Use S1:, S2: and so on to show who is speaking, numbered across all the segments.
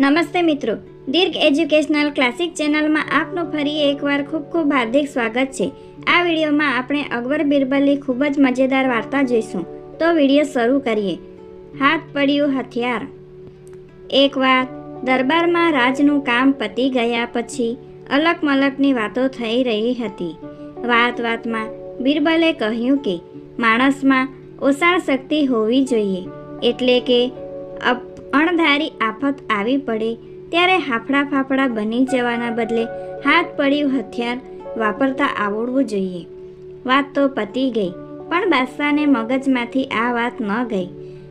S1: નમસ્તે મિત્રો. દીર્ઘ educational classic ચેનલમાં આપનું ફરી એકવાર ખૂબ ખૂબ હાર્દિક સ્વાગત છે. આ વિડીયોમાં આપણે અકબર બિરબલની ખૂબ જ મજેદાર વાર્તા જોઈશું. તો વીડિયો શરૂ કરીએ. હાથ પડ્યું હથિયાર. એકવાર દરબારમાં રાજનું કામ પતી ગયા પછી અલગ મલકની વાતો થઈ રહી હતી. વાત વાતમાં બિરબલે કહ્યું કે, માણસમાં ઓસાળ શક્તિ હોવી જોઈએ. એટલે કે અપ- અણધારી આફત આવી પડે ત્યારે હાફડા ફાફડા બની જવાના બદલે હાથ પડ્યું હથિયાર વાપરતા આવડવું જોઈએ. વાત તો પતી ગઈ, પણ બાદશાહને મગજમાંથી આ વાત ન ગઈ.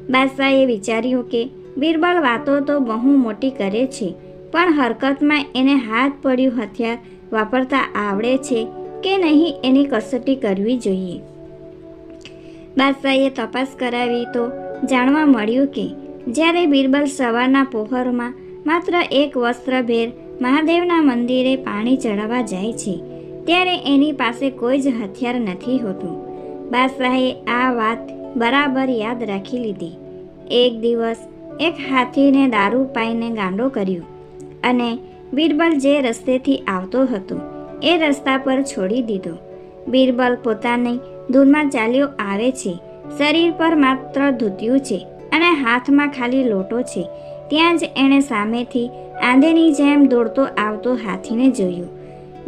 S1: બાદશાહે વિચાર્યું કે બિરબલ વાતો તો બહુ મોટી કરે છે, પણ હરકતમાં એને હાથ પડ્યું હથિયાર વાપરતા આવડે છે કે નહીં એની કસોટી કરવી જોઈએ. બાદશાહે તપાસ કરાવી તો જાણવા મળ્યું કે જ્યારે બિરબલ સવારના પહોરમાં માત્ર એક વસ્ત્રભેર મહાદેવના મંદિરે પાણી ચડાવવા જાય છે, ત્યારે એની પાસે કોઈ જ હથિયાર નથી હોતું. બાદશાહે આ વાત બરાબર યાદ રાખી લીધી. એક દિવસ એક હાથીને દારૂ પાઈને ગાંડો કર્યો અને બિરબલ જે રસ્તેથી આવતો હતો, એ રસ્તા પર છોડી દીધો. બિરબલ પોતાની ધૂનમાં ચાલ્યો આવે છે, શરીર પર માત્ર ધૂત્યું છે. અને હાથમાં ખાલી લોટો છે. ત્યાં જ એણે સામેથી આંધેની જેમ દોડતો આવતો હાથીને જોયો.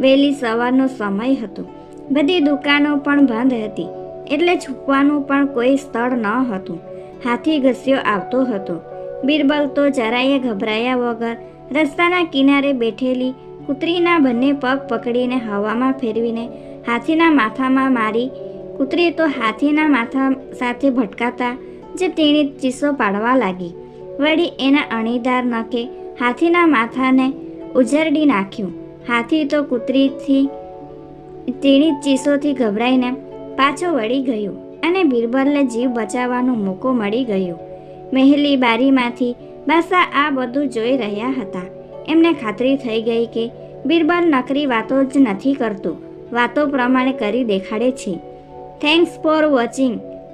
S1: વહેલી સવારનો સમય હતો. બધી દુકાનો પણ બંધ હતી. એટલે છુપવાનું પણ કોઈ સ્થળ ન હતું. હાથી ઘસ્યો આવતો હતો. બિરબલ તો જરાયે ગભરાયા વગર રસ્તાના કિનારે બેઠેલી કૂતરીના બંને પગ પકડીને હવામાં ફેરવીને હાથીના માથામાં મારી. કૂતરી તો હાથીના માથા સાથે ભટકાતા જે તેણી ચીસો પાડવા લાગી. વળી એના અણીદાર નખે હાથીના માથાને ઉજરડી નાખ્યું. હાથી તો કૂતરીથી તેણી ચીસોથી ગભરાઈને પાછો વળી ગયો અને બિરબલને જીવ બચાવવાનો મોકો મળી ગયો. મહેલી બારીમાંથી બાસા આ બધું જોઈ રહ્યા હતા. એમને ખાતરી થઈ ગઈ કે બિરબલ નકરી વાતો જ નથી કરતો. વાતો પ્રમાણે કરી દેખાડે છે. Thanks for watching